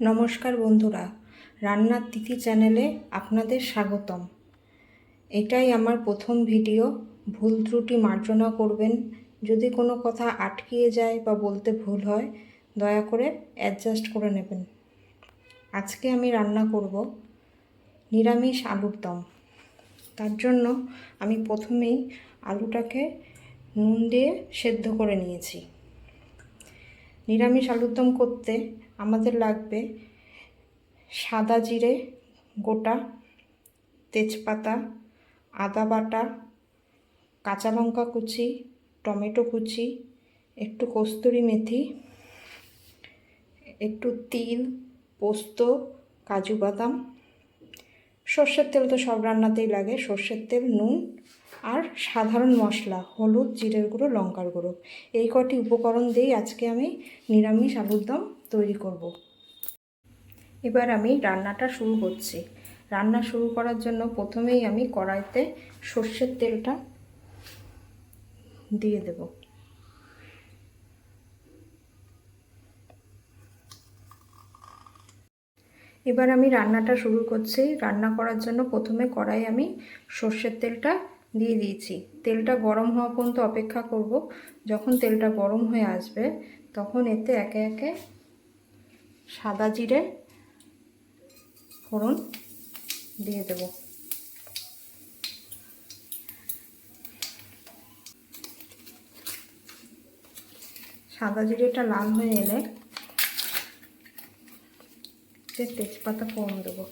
নমস্কার বন্ধুরা, রান্নার তিথি চ্যানেলে আপনাদের স্বাগতম। এটাই আমার প্রথম ভিডিও, ভুল ত্রুটি মার্জনা করবেন। যদি কোনো কথা আটকিয়ে যায় বা বলতে ভুল হয়, দয়া করে অ্যাডজাস্ট করে নেবেন। আজকে আমি রান্না করব নিরামিষ আলুর দম। তার জন্য আমি প্রথমেই আলুটাকে নুন দিয়ে সেদ্ধ করে নিয়েছি। নিরামিষ আলুর দম করতে আমাদের লাগবে সাদা জিরে, গোটা তেজপাতা, আদা বাটা, কাঁচা লঙ্কা কুচি, টমেটো কুচি, একটু কস্তুরি মেথি, একটু তিল, পোস্ত, কাজু বাদাম। সর্ষের তেল তো সব রান্নাতেই লাগে। সর্ষের তেল, নুন আর সাধারণ মশলা, হলুদ, জিরের গুঁড়ো, লঙ্কার গুঁড়ো। এই কটি উপকরণ দিয়েই আজকে আমি নিরামিষ আলুর দম তৈরি করব। এবার আমি রান্নাটা শুরু করছি। রান্না শুরু করার জন্য প্রথমেই আমি কড়াইতে সর্ষের তেলটা দিয়ে দেব। এবার আমি রান্নাটা শুরু করছি। রান্না করার জন্য প্রথমে কড়াই আমি সর্ষের তেলটা দিয়ে দিয়েছি। তেলটা গরম হওয়া পর্যন্ত অপেক্ষা করব। যখন তেলটা গরম হয়ে আসবে, তখন এতে একে একে সাদা জিরে ফোড়ন দিয়ে দেব। সাদা জিরেটা লাল হয়ে এলে তেজপাতা ফোড়ন দেবো।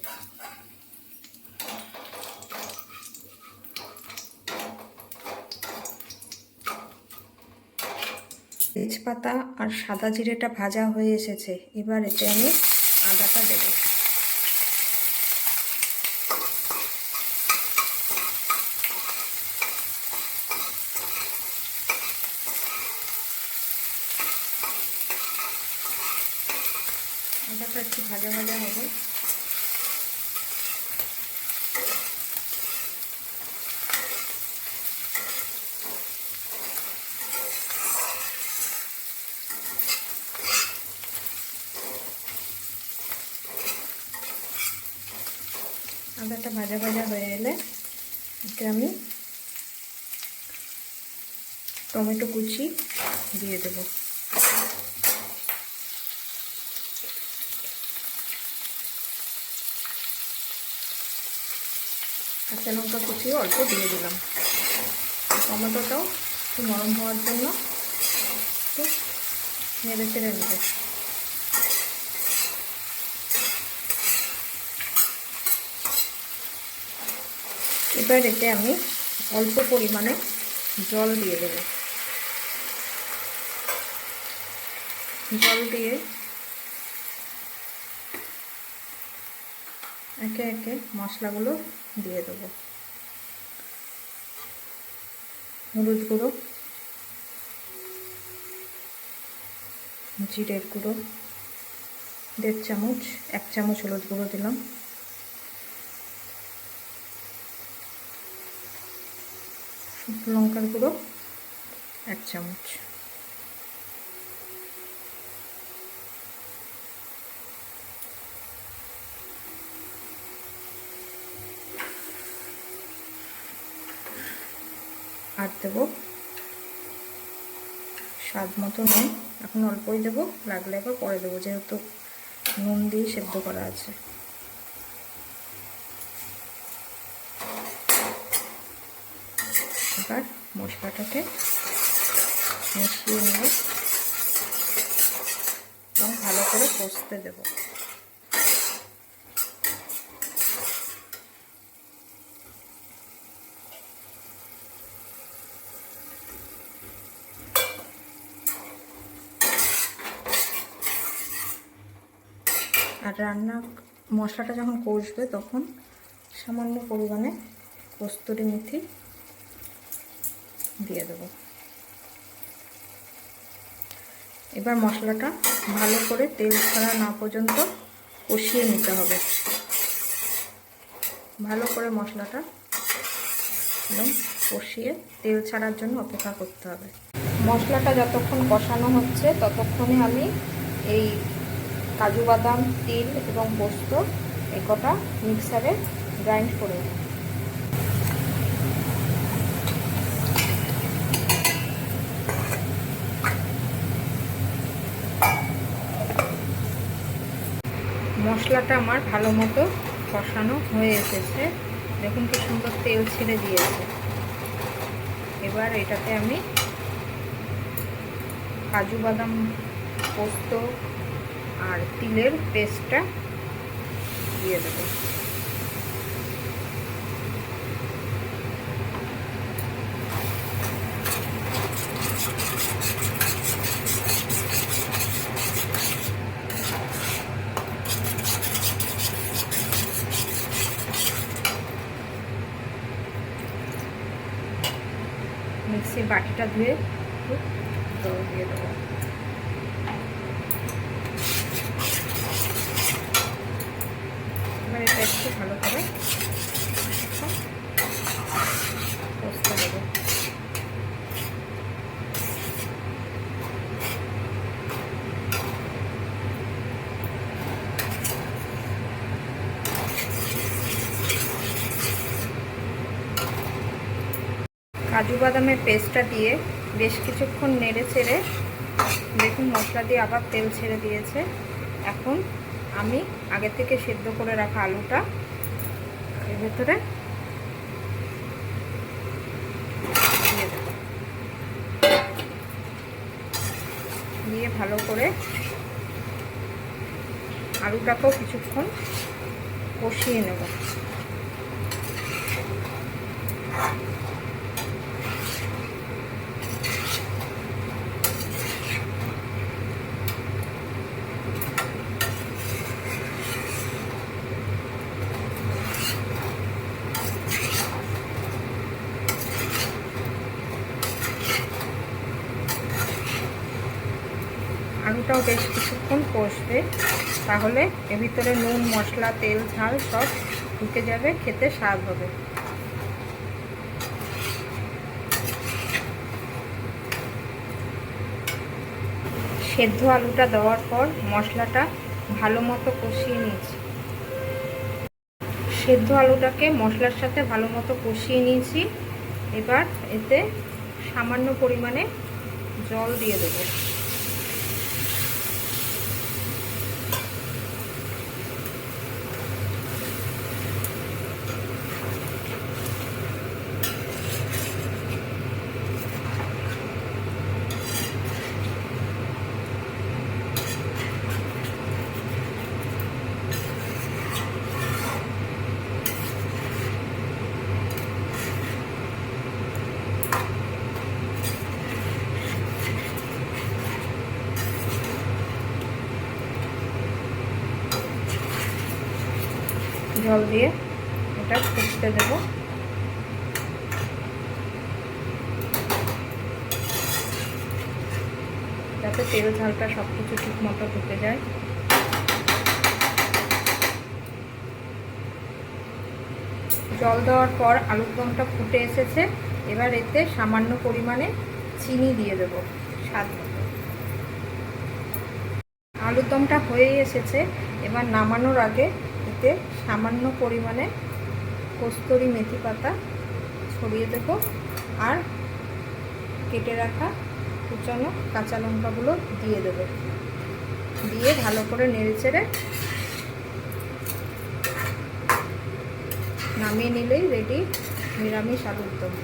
তেজপাতা আর সাদা জিরেটা ভাজা হয়ে এসেছে। এবার এতে আমি আদাটা দেবো। আদাটা একটু ভাজা ভাজা হবে আদাটা ভাজা ভাজা হয়ে এলে এতে আমি টমেটো কুচি দিয়ে দেব। কাঁচা লঙ্কা কুচিও অল্প দিয়ে দিলাম। টমেটোটাও একটু নরম হওয়ার জন্য একটু নেড়ে চেড়ে নেবে। এবার এতে আমি অল্প পরিমাণে জল দিয়ে দেব। জল দিয়ে একে একে মশলাগুলো দিয়ে দেব। হলুদ গুঁড়ো, জিরের গুঁড়ো, দেড় চামচ, এক চামচ হলুদ গুঁড়ো দিলাম। লঙ্কার গুঁড়ো, এক চামচ। আর দেবো স্বাদ মতো নুন। এখন অল্পই দেবো, লাগলে এবার পরে দেবো, যেহেতু নুন দিয়ে সেদ্ধ করা আছে। এবার মশলাটাকে মিশিয়ে নেব এবং ভালো করে কষতে দেব। আর রান্না, মশলাটা যখন কষবে তখন সামান্য পরিমাণে কস্তুরি মেথি দিয়ে দেবো। এবার মশলাটা ভালো করে তেল ছাড়া না পর্যন্ত কষিয়ে নিতে হবে। ভালো করে মশলাটা একদম কষিয়ে তেল ছাড়ার জন্য অপেক্ষা করতে হবে। মশলাটা যতক্ষণ কষানো হচ্ছে ততক্ষণে আমি এই কাজু বাদাম, তিল এবং পোস্ত এই কটা মিক্সারে গ্রাইন্ড করে নেব। মশলাটা আমার ভালো মতো কষানো হয়ে এসেছে। দেখুন কি সুন্দর তেল ছেড়ে দিয়েছে। এবার এটাতে আমি কাজু বাদাম পোস্ত আর তিলের পেস্টটা দিয়ে দেবো। মিক্সির বাটিটা ধুয়ে তো দিয়ে দেবো। এবার এটা একটু ভালো করে কষতে দেবো কাজু বাদামের পেস্টটা দিয়ে বেশ কিছুক্ষণ নেড়ে চেড়ে দেখুন মশলা দিয়ে আবার তেল ছেড়ে দিয়েছে। এখন আমি আগে থেকে সেদ্ধ করে রাখা আলুটা এর ভেতরে দিয়ে ভালো করে আলুটাকেও কিছুক্ষণ কষিয়ে নেব। আলুটাও বেশ কিছুক্ষণ কষবে। তাহলে এর ভিতরে নুন, মশলা, তেল, ঝাল সব ঢুকে যাবে, খেতে স্বাদ হবে। সেদ্ধ আলুটা দেওয়ার পর মশলাটা ভালো মতো কষিয়ে নিয়েছি সেদ্ধ আলুটাকে মশলার সাথে ভালো মতো কষিয়ে নিয়েছি। এবার এতে সামান্য পরিমাণে জল দিয়ে দেবো। জল দিয়ে এটা ফুটতে দেব। যাতে তেল ঝালটা সব কিছু ঠিক মতো ঢুকে যায়। জল দেওয়ার পর আলুর দমটা ফুটে এসেছে। এবার এতে সামান্য পরিমাণে চিনি দিয়ে দেব, স্বাদ আলুর দমটা হয়েই এসেছে, এবার নামানোর আগে এতে সামান্য পরিমাণে কস্তুরি মেথি পাতা ছড়িয়ে দেব আর কেটে রাখা কুচানো কাঁচা লঙ্কাগুলো দিয়ে দেব। দিয়ে ভালো করে নেড়ে চেড়ে নামিয়ে নিলেই রেডি নিরামিষ আলুর দম।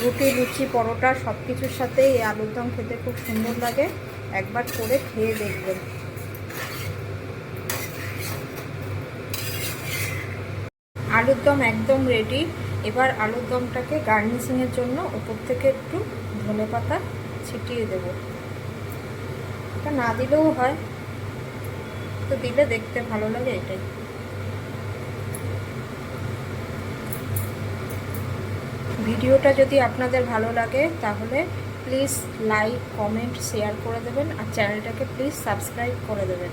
রুটি, লুচি, পরোটা সব কিছুর সাথে এই আলুর দম খেতে খুব সুন্দর লাগে। একবার করে খেয়ে দেখবেন। আলুর দম একদম রেডি এবার আলুর দমটাকে গার্নিশিংয়ের জন্য উপর থেকে একটু ধনে পাতা ছিটিয়ে দেব। এটা না দিলেও হয়। তো দিলে দেখতে ভালো লাগে এটাই। ভিডিওটা যদি আপনাদের ভালো লাগে, তাহলে প্লিজ লাইক কমেন্ট শেয়ার করে দেবেন, আর চ্যানেলটাকে প্লিজ সাবস্ক্রাইব করে দেবেন।